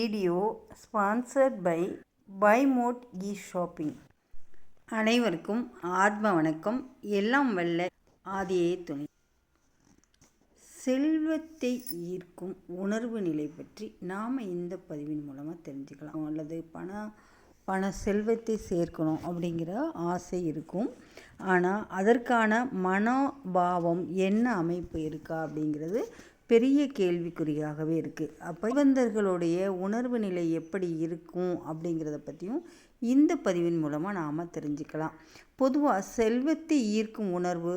Video sponsored by by mode e shopping. அனைவருக்கும் ஆத்ம வணக்கம். எல்லாம் வல்ல ஆதியே துணை. செல்வத்தை ஈர்க்கும் உணர்வு நிலை பற்றி நாம் இந்த பதிவின் மூலமாக தெரிஞ்சுக்கலாம். அல்லது பண பண செல்வத்தை சேர்க்கணும் அப்படிங்கிற ஆசை இருக்கும். ஆனால் அதற்கான மனோபாவம் என்ன அமைப்பு இருக்கா அப்படிங்கிறது பெரிய கேள்விக்குறியாகவே இருக்குது அப்போ நிபந்தர்களுடைய உணர்வு நிலை எப்படி இருக்கும் அப்படிங்கிறத பற்றியும் இந்த பதிவின் மூலமாக நாம் தெரிஞ்சுக்கலாம். பொதுவாக செல்வத்தை ஈர்க்கும் உணர்வு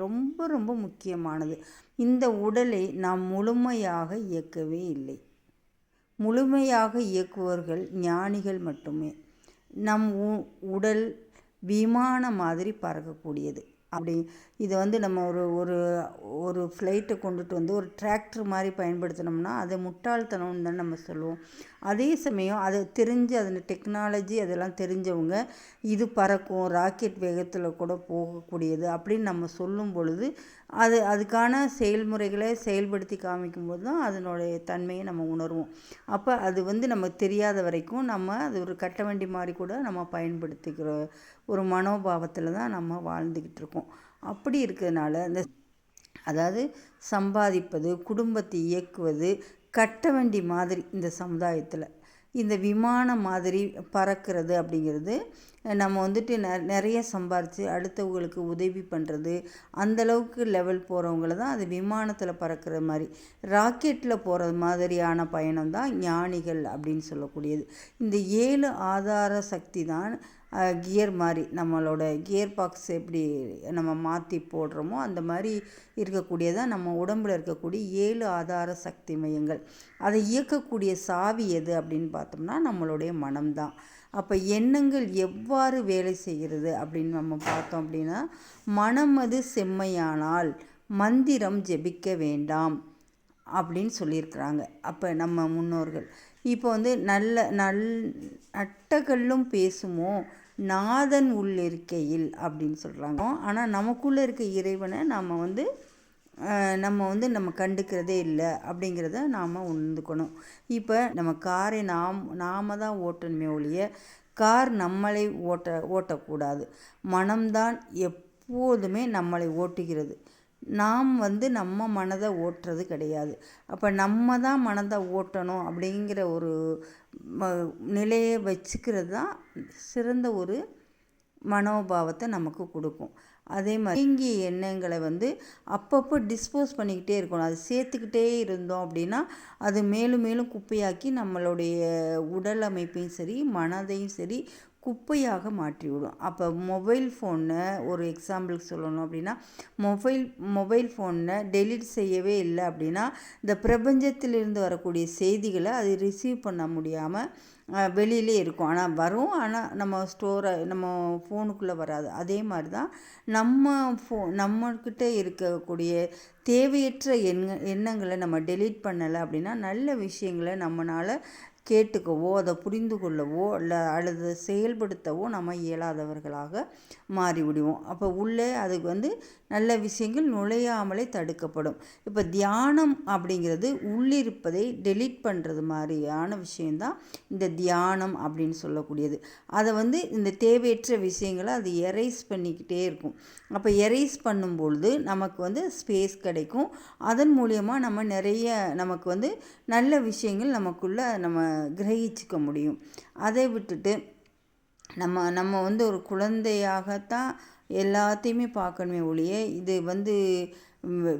ரொம்ப ரொம்ப முக்கியமானது. இந்த உடலை நாம் முழுமையாக இயக்கவே இல்லை. முழுமையாக இயக்குவர்கள் ஞானிகள் மட்டுமே. நம் உடல் விமான மாதிரி பறக்கக்கூடியது. அப்படி இதை வந்து நம்ம ஒரு ஒரு ஒரு ஃப்ளைட்டை கொண்டுட்டு வந்து ஒரு டிராக்டர் மாதிரி பயன்படுத்தினோம்னா அதை முட்டாள்தனம்னு தான் நம்ம சொல்லுவோம். அதே சமயம் அதை தெரிஞ்சு அதில் டெக்னாலஜி அதெல்லாம் தெரிஞ்சவங்க இது பறக்கும் ராக்கெட் வேகத்தில் கூட போகக்கூடியது அப்படின்னு நம்ம சொல்லும் பொழுது அது அதுக்கான செயல்முறைகளை செயல்படுத்தி காமிக்கும்போது தான் அதனுடைய தன்மையை நம்ம உணர்வோம். அப்போ அது வந்து நமக்கு தெரியாத வரைக்கும் நம்ம அது ஒரு கட்ட வண்டி மாதிரி கூட நம்ம பயன்படுத்திக்கிற ஒரு மனோபாவத்தில் தான் நம்ம வாழ்ந்துக்கிட்டு இருக்கோம். அப்படி இருக்கிறதுனால இந்த அதாவது சம்பாதிப்பது குடும்பத்தை இயக்குவது கட்ட வண்டி மாதிரி இந்த சமுதாயத்தில். இந்த விமானம் மாதிரி பறக்கிறது அப்படிங்கிறது நம்ம வந்துட்டு நெ நிறைய சம்பாரித்து அடுத்தவங்களுக்கு உதவி பண்ணுறது அந்தளவுக்கு லெவல் போகிறவங்கள தான் அது விமானத்தில் பறக்கிற மாதிரி. ராக்கெட்டில் போகிறது மாதிரியான பயணம் தான் ஞானிகள் அப்படின்னு சொல்லக்கூடியது. இந்த ஏழு ஆதார சக்தி தான் கியர் மாதிரி நம்மளோட கியர் பாக்ஸ் எப்படி நம்ம மாற்றி போடுறோமோ அந்த மாதிரி இருக்கக்கூடியதான் நம்ம உடம்பில் இருக்கக்கூடிய ஏழு ஆதார சக்தி மையங்கள். அதை இயக்கக்கூடிய சாவி எது அப்படின்னு பார்த்தோம்னா நம்மளுடைய மனம்தான் அப்போ எண்ணங்கள் எவ்வாறு வேலை செய்கிறது அப்படின்னு நம்ம பார்த்தோம் அப்படின்னா மனமது செம்மையானால் மந்திரம் ஜெபிக்க வேண்டாம் அப்படின்னு சொல்லியிருக்கிறாங்க. அப்போ நம்ம முன்னோர்கள். இப்போ வந்து நல்ல நல் நட்டகல்லும் பேசுமோ? நாதன் உள்ளிருக்கையில் அப்படின்னு சொல்கிறாங்க ஆனால் நமக்குள்ளே இருக்க இறைவனை நாம் வந்து நம்ம வந்து நம்ம கண்டுக்கிறதே இல்லை அப்படிங்கிறத நாம் உணர்ந்துக்கணும். இப்போ நம்ம காரை நாம் நாம் தான் ஓட்டணுமே ஒழிய கார் நம்மளை ஓட்ட ஓட்டக்கூடாது. மனம்தான் எப்போதுமே நம்மளை ஓட்டுகிறது. நாம் வந்து நம்ம மனதை ஓட்டுறது கிடையாது. அப்போ நம்ம தான் மனதை ஓட்டணும் அப்படிங்கிற ஒரு நிலையை வச்சுக்கிறது தான் சிறந்த ஒரு மனோபாவத்தை நமக்கு கொடுக்கும். அதே மாதிரி இங்கிய எண்ணங்களை வந்து அப்பப்போ டிஸ்போஸ் பண்ணிக்கிட்டே இருக்கணும். அது சேர்த்துக்கிட்டே இருந்தோம் அப்படின்னா அது மேலும் மேலும் குப்பையாக்கி நம்மளுடைய உடல் அமைப்பையும் சரி மனதையும் சரி குப்பையாக மாற்றிவிடும். அப்போ மொபைல் ஃபோனை ஒரு எக்ஸாம்பிளுக்கு சொல்லணும் அப்படின்னா மொபைல் மொபைல் ஃபோனை டெலிட் செய்யவே இல்லை அப்படின்னா இந்த பிரபஞ்சத்திலிருந்து வரக்கூடிய செய்திகளை அது ரிசீவ் பண்ண முடியாமல் வெளியிலே இருக்கும். ஆனால் வரும். ஆனால் நம்ம ஸ்டோரை நம்ம ஃபோனுக்குள்ளே வராது. அதே மாதிரி தான் நம்ம ஃபோ நம்மக்கிட்ட இருக்கக்கூடிய தேவையற்ற எண்ண எண்ணங்களை நம்ம டெலீட் பண்ணலை அப்படின்னா நல்ல விஷயங்களை நம்மளால் கேட்டுக்கவோ அதை புரிந்து கொள்ளவோ இல்லை அல்லது செயல்படுத்தவோ நம்ம இயலாதவர்களாக மாறிவிடுவோம். அப்போ உள்ளே அதுக்கு வந்து நல்ல விஷயங்கள் நுழையாமலே தடுக்கப்படும். இப்போ தியானம் அப்படிங்கிறது உள்ளிருப்பதை டெலீட் பண்ணுறது மாதிரியான விஷயந்தான் இந்த தியானம் அப்படின்னு சொல்லக்கூடியது. அதை வந்து இந்த தேவையற்ற விஷயங்களை அது எரைஸ் பண்ணிக்கிட்டே இருக்கும். அப்போ எரைஸ் பண்ணும்பொழுது நமக்கு வந்து ஸ்பேஸ் கிடைக்கும். அதன் மூலியமாக நம்ம நிறைய நமக்கு வந்து நல்ல விஷயங்கள் நமக்குள்ளே நம்ம கிரகிச்சிக்க முடியும். அதை விட்டுட்டு நம்ம நம்ம வந்து ஒரு குழந்தையாகத்தான் எல்லாத்தையுமே பார்க்கணுமே ஒழிய இது வந்து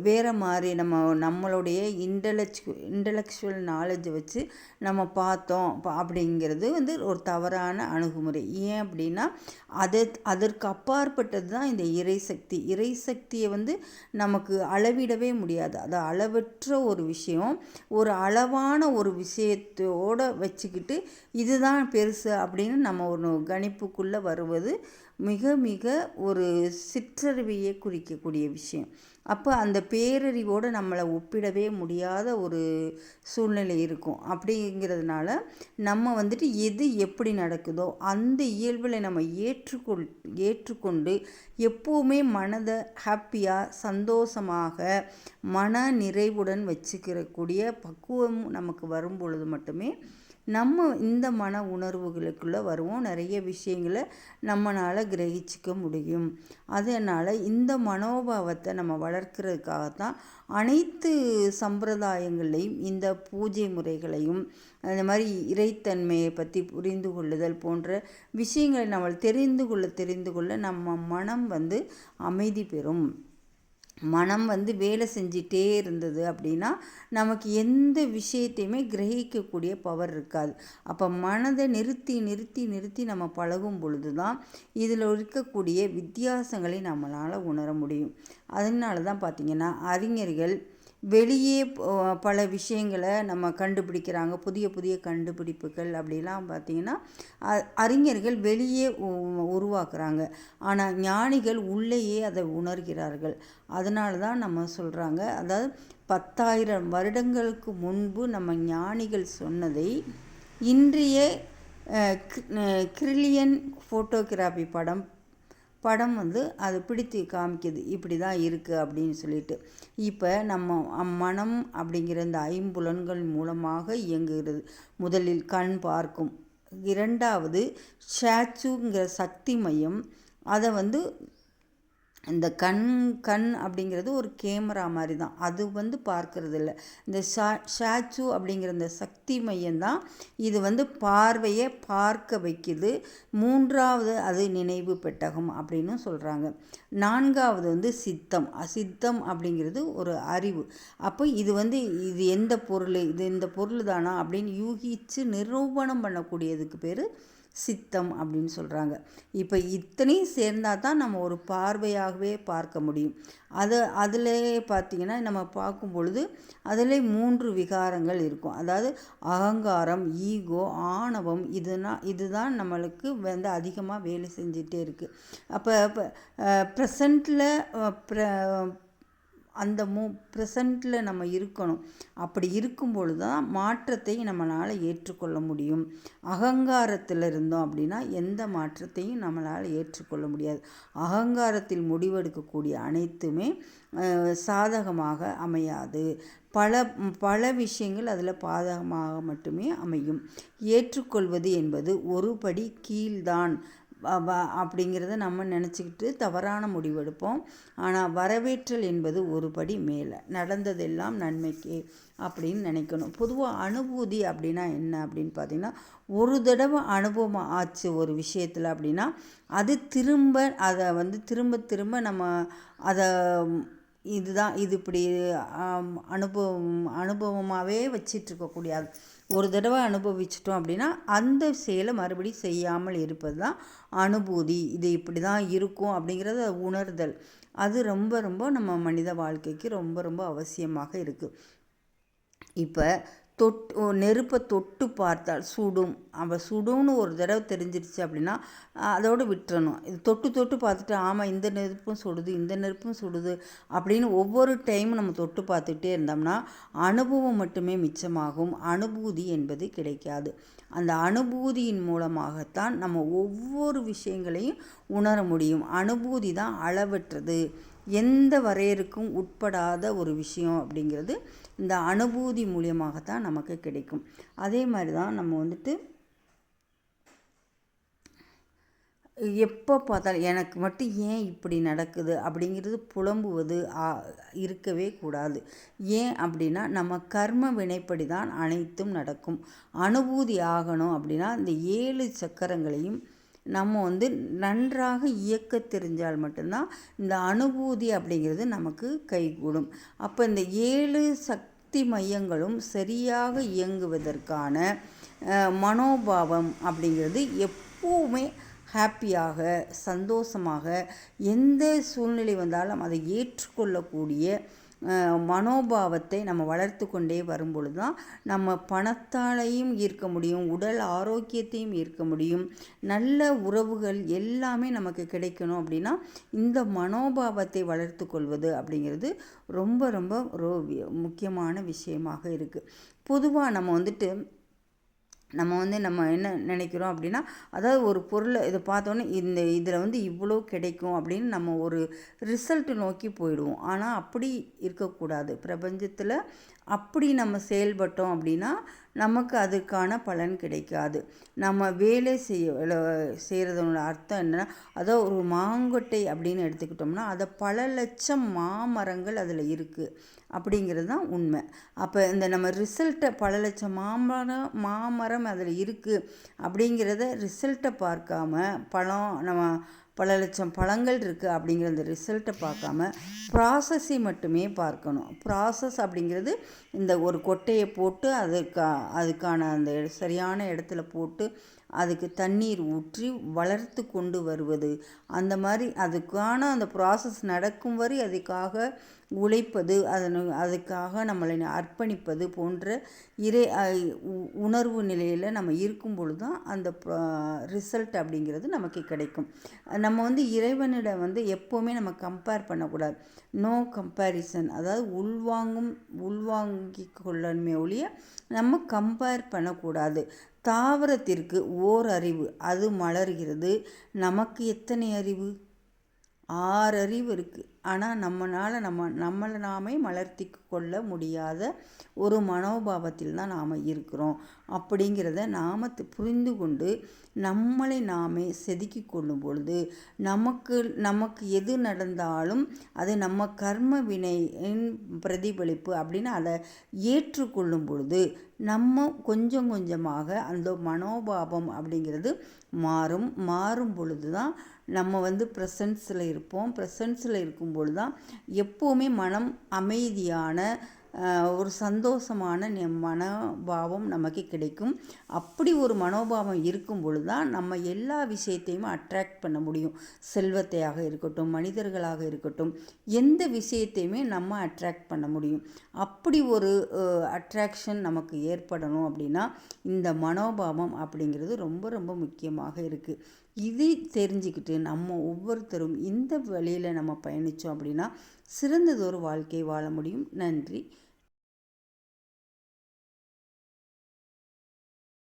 வேறு மாதிரி நம்ம நம்மளுடைய இன்டலெக்ச் இன்டலெக்சுவல் நாலேஜை வச்சு நம்ம பார்த்தோம் அப்படிங்கிறது வந்து ஒரு தவறான அணுகுமுறை. ஏன் அப்படின்னா அது அதற்கு அப்பாற்பட்டது தான் இந்த இறைசக்தி இறைசக்தியை வந்து நமக்கு அளவிடவே முடியாது. அது அளவற்ற ஒரு விஷயம். ஒரு அளவான ஒரு விஷயத்தோடு வச்சுக்கிட்டு இதுதான் பெருசு அப்படின்னு நம்ம ஒரு கணிப்புக்குள்ளே வருவது மிக மிக ஒரு சிற்றறிவியை குறிக்கக்கூடிய விஷயம். அப்போ அந்த பேரறிவோடு நம்மளை ஒப்பிடவே முடியாத ஒரு சூழ்நிலை இருக்கும். அப்படிங்கிறதுனால நம்ம வந்துட்டு எது எப்படி நடக்குதோ அந்த இயல்பில் நம்ம ஏற்றுக்கொள் ஏற்றுக்கொண்டு எப்போவுமே மனதை ஹாப்பியாக சந்தோஷமாக மன நிறைவுடன் வச்சுக்கிறக்கூடிய பக்குவம் நமக்கு வரும் பொழுது மட்டுமே நம்ம இந்த மன உணர்வுகளுக்குள்ளே வருவோம். நிறைய விஷயங்களை நம்மளால் கிரகிச்சிக்க முடியும். அதனால் இந்த மனோபாவத்தை நம்ம வளர்க்குறதுக்காகத்தான் அனைத்து சம்பிரதாயங்களையும் இந்த பூஜை முறைகளையும் அந்த மாதிரி இறைத்தன்மையை பற்றி புரிந்து கொள்ளுதல் போன்ற விஷயங்களை நம்ம தெரிந்து கொள்ள தெரிந்து கொள்ள நம்ம மனம் வந்து அமைதி பெறும். மனம் வந்து வேலை செஞ்சிட்டே இருந்தது அப்படின்னா நமக்கு எந்த விஷயத்தையுமே கிரகிக்கக்கூடிய பவர் இருக்காது. அப்போ மனதை நிறுத்தி நிறுத்தி நிறுத்தி நம்ம பழகும் பொழுது தான் இதில் இருக்கக்கூடிய வித்தியாசங்களை நம்மளால் உணர முடியும். அதனால தான் பார்த்திங்கன்னா அறிஞர்கள் வெளியே பல விஷயங்களை நம்ம கண்டுபிடிக்கிறாங்க. புதிய புதிய கண்டுபிடிப்புகள் அப்படிலாம் பார்த்திங்கன்னா அறிஞர்கள் வெளியே உருவாக்குறாங்க. ஆனால் ஞானிகள் உள்ளேயே அதை உணர்கிறார்கள். அதனால தான் நம்ம சொல்கிறாங்க அதாவது பத்தாயிரம் வருடங்களுக்கு முன்பு நம்ம ஞானிகள் சொன்னதை இன்றைய கிரில்லியன் ஃபோட்டோகிராஃபி படம் படம் வந்து அது பிடித்து காமிக்குது இப்படி தான் இருக்குது அப்படின்னு சொல்லிட்டு. இப்போ நம்ம மனம் அப்படிங்கிற இந்த ஐம்புலன்கள் மூலமாக இயங்குகிறது. முதலில் கண் பார்க்கும். இரண்டாவது ஸ்டாச்சுங்கிற சக்தி மையம். அதை வந்து இந்த கண் கண் அப்படிங்கிறது ஒரு கேமரா மாதிரி தான் அது வந்து பார்க்கறது இல்லை இந்த ஷா ஷாச்சு அப்படிங்கிற இந்த சக்தி மையம்தான். இது வந்து பார்வையை பார்க்க வைக்குது. மூன்றாவது அது நினைவு பெட்டகம் அப்படின்னு சொல்கிறாங்க நான்காவது வந்து சித்தம். அசித்தம் அப்படிங்கிறது ஒரு அறிவு. அப்போ இது வந்து இது எந்த பொருள்? இது இந்த பொருள் தானா அப்படின்னு யூகித்து நிரூபணம் பண்ணக்கூடியதுக்கு பேர் சித்தம் அப்படின்னு சொல்கிறாங்க இப்போ இத்தனையும் சேர்ந்தால் தான் நம்ம ஒரு பார்வையாகவே பார்க்க முடியும். அது அதிலே பார்த்திங்கன்னா நம்ம பார்க்கும் பொழுது அதில் மூன்று விகாரங்கள் இருக்கும். அதாவது அகங்காரம் ஈகோ ஆணவம் இதுனா இதுதான் நம்மளுக்கு வந்து அதிகமாக வேலை செஞ்சிட்டே இருக்குது அப்போ இப்போ ப்ரெசண்ட்டில் அந்த மூ ப்ரெசண்ட்டில் நம்ம இருக்கணும். அப்படி இருக்கும் பொழுது தான் மாற்றத்தை நம்மளால் ஏற்றுக்கொள்ள முடியும். அகங்காரத்தில் இருந்தோம் அப்படின்னா எந்த மாற்றத்தையும் நம்மளால் ஏற்றுக்கொள்ள முடியாது. அகங்காரத்தில் முடிவெடுக்கக்கூடிய அனைத்துமே சாதகமாக அமையாது. பல பல விஷயங்கள் அதில் பாதகமாக மட்டுமே அமையும். ஏற்றுக்கொள்வது என்பது ஒரு படி கீழ்தான். அப்படிங்கிறத நம்ம நினச்சிக்கிட்டு தவறான முடிவெடுப்போம் ஆனால் வரவேற்றல் என்பது ஒரு படி மேலே. நடந்ததெல்லாம் நன்மைக்கு அப்படின்னு நினைக்கணும். பொதுவாக அனுபூதி அப்படின்னா என்ன அப்படின்னு பார்த்திங்கன்னா ஒரு தடவை அனுபவம் ஆச்சு ஒரு விஷயத்தில் அப்படின்னா அது திரும்ப அதை வந்து திரும்ப திரும்ப நம்ம அதை இதுதான் இது இப்படி அனுபவம் அனுபவமாகவே வச்சிட்ருக்கக்கூடியது ஒரு தடவை அனுபவிச்சிட்டோம் அப்படின்னா அந்த செயலை மறுபடியும் செய்யாமல் இருப்பது தான் அனுபூதி. இது இப்படி தான் இருக்கும் அப்படிங்கிறத உணர்தல். அது ரொம்ப ரொம்ப நம்ம மனித வாழ்க்கைக்கு ரொம்ப ரொம்ப அவசியமாக இருக்குது இப்போ தொட்டு நெருப்பை தொட்டு பார்த்தால் சுடும். அவள் சுடும்னு ஒரு தடவை தெரிஞ்சிருச்சு அப்படின்னா அதோடு விட்டுறணும். இது தொட்டு தொட்டு பார்த்துட்டு ஆமாம் இந்த நெருப்பும் சுடுது இந்த நெருப்பும் சுடுது அப்படின்னு ஒவ்வொரு டைமும் நம்ம தொட்டு பார்த்துக்கிட்டே இருந்தோம்னா அனுபவம் மட்டுமே மிச்சமாகும். அனுபூதி என்பது கிடைக்காது. அந்த அனுபூதியின் மூலமாகத்தான் நம்ம ஒவ்வொரு விஷயங்களையும் உணர முடியும். அனுபூதி தான் அளவற்றது. எந்த வரையறுக்கும் உட்படாத ஒரு விஷயம் அப்படிங்கிறது இந்த அனுபூதி மூலியமாகத்தான் நமக்கு கிடைக்கும். அதே மாதிரி தான் நம்ம வந்துட்டு எப்போ பார்த்தாலும் எனக்கு மட்டும் ஏன் இப்படி நடக்குது அப்படிங்கிறது புலம்புவது இருக்கவே கூடாது. ஏன் அப்படின்னா நம்ம கர்ம வினைப்படி தான் அனைத்தும் நடக்கும். அனுபூதி ஆகணும் அப்படின்னா இந்த ஏழு சக்கரங்களையும் நம்ம வந்து நன்றாக இயக்க தெரிஞ்சால் மட்டும்தான் இந்த அனுபூதி அப்படிங்கிறது நமக்கு கைகூடும். அப்போ இந்த ஏழு சக்தி மையங்களும் சரியாக இயங்குவதற்கான மனோபாவம் அப்படிங்கிறது எப்போவுமே ஹாப்பியாக சந்தோஷமாக எந்த சூழ்நிலை வந்தாலும் அதை ஏற்றுக்கொள்ளக்கூடிய மனோபாவத்தை நம்ம வளர்த்து கொண்டே வரும்பொழுது தான் நம்ம பணத்தாலையும் ஈர்க்க முடியும் உடல் ஆரோக்கியத்தையும் ஈர்க்க முடியும். நல்ல உறவுகள் எல்லாமே நமக்கு கிடைக்கணும் அப்படின்னா இந்த மனோபாவத்தை வளர்த்து கொள்வது அப்படிங்கிறது ரொம்ப ரொம்ப ஒரு முக்கியமான விஷயமாக இருக்குது பொதுவாக நம்ம வந்துட்டு நம்ம வந்து நம்ம என்ன நினைக்கிறோம் அப்படின்னா அதாவது ஒரு பொருளை இதை பார்த்தோன்னே இந்த இதில் வந்து இவ்வளோ கிடைக்கும் அப்படின்னு நம்ம ஒரு ரிசல்ட்டு நோக்கி போயிடுவோம். ஆனால் அப்படி இருக்கக்கூடாது. பிரபஞ்சத்தில் அப்படி நம்ம செயல்பட்டோம் அப்படின்னா நமக்கு அதுக்கான பலன் கிடைக்காது. நம்ம வேலை செய்ய செய்கிறதனோட அர்த்தம் என்னென்னா அதோ ஒரு மாங்கொட்டை அப்படின்னு எடுத்துக்கிட்டோம்னா அதை பல லட்சம் மாமரங்கள் அதில் இருக்குது அப்படிங்கிறது தான் உண்மை. அப்போ இந்த நம்ம ரிசல்ட்டை பல லட்சம் மாமரம் மாமரம் அதில் இருக்குது அப்படிங்கிறத ரிசல்ட்டை பார்க்காம பழம் நம்ம பல லட்சம் பழங்கள் இருக்குது அப்படிங்கிற அந்த ரிசல்ட்டை பார்க்காம ப்ராசஸை மட்டுமே பார்க்கணும். ப்ராசஸ் அப்படிங்கிறது இந்த ஒரு கொட்டையை போட்டு அதுக்கா அதுக்கான அந்த சரியான இடத்துல போட்டு அதுக்கு தண்ணீர் ஊற்றி வளர்த்து கொண்டு வருவது. அந்த மாதிரி அதுக்கான அந்த ப்ராசஸ் நடக்கும் வரை அதுக்காக உழைப்பது அதன் அதுக்காக நம்மளை அர்ப்பணிப்பது போன்ற இறை உணர்வு நிலையில் நம்ம இருக்கும் பொழுது தான் அந்த ரிசல்ட் அப்படிங்கிறது நமக்கு கிடைக்கும். நம்ம வந்து இறைவனிடம் வந்து எப்போவுமே நம்ம கம்பேர் பண்ணக்கூடாது. நோ கம்பேரிசன் அதாவது உள்வாங்கும் உள்வாங்கி கொள்ளணுமே ஒழிய நம்ம கம்பேர் பண்ணக்கூடாது. தாவரத்திற்கு ஓர் அறிவு. அது மலர்கிறது. நமக்கு எத்தனை அறிவு? ஆறு அறிவு இருக்குது ஆனால் நம்மளால் நம்ம நம்மளை நாமே மலர்த்தி கொள்ள முடியாத ஒரு மனோபாவத்தில் தான் நாம் இருக்கிறோம். அப்படிங்கிறத நாம் புரிந்து கொண்டு நம்மளை நாமே செதுக்கி கொள்ளும் பொழுது நமக்கு நமக்கு எது நடந்தாலும் அது நம்ம கர்ம வினையின் பிரதிபலிப்பு அப்படின்னு அதை ஏற்றுக்கொள்ளும் பொழுது நம்ம கொஞ்சம் கொஞ்சமாக அந்த மனோபாவம் அப்படிங்கிறது மாறும். மாறும் பொழுது தான் நம்ம வந்து ப்ரெசன்ஸில் இருப்போம். ப்ரெசன்ஸில் இருக்கும் இருக்கும்பொழுது தான் எப்போவுமே மனம் அமைதியான ஒரு சந்தோஷமான மனோபாவம் நமக்கு கிடைக்கும். அப்படி ஒரு மனோபாவம் இருக்கும் பொழுது தான் நம்ம எல்லா விஷயத்தையும் அட்ராக்ட் பண்ண முடியும். செல்வத்தையாக இருக்கட்டும் மனிதர்களாக இருக்கட்டும் எந்த விஷயத்தையுமே நம்ம அட்ராக்ட் பண்ண முடியும். அப்படி ஒரு அட்ராக்ஷன் நமக்கு ஏற்படணும் அப்படின்னா இந்த மனோபாவம் அப்படிங்கிறது ரொம்ப ரொம்ப முக்கியமாக இருக்குது இதை தெரிஞ்சுக்கிட்டு நம்ம ஒவ்வொருத்தரும் இந்த வழியில் நம்ம பயணித்தோம் அப்படின்னா சிறந்ததொரு வாழ்க்கை வாழ முடியும். நன்றி.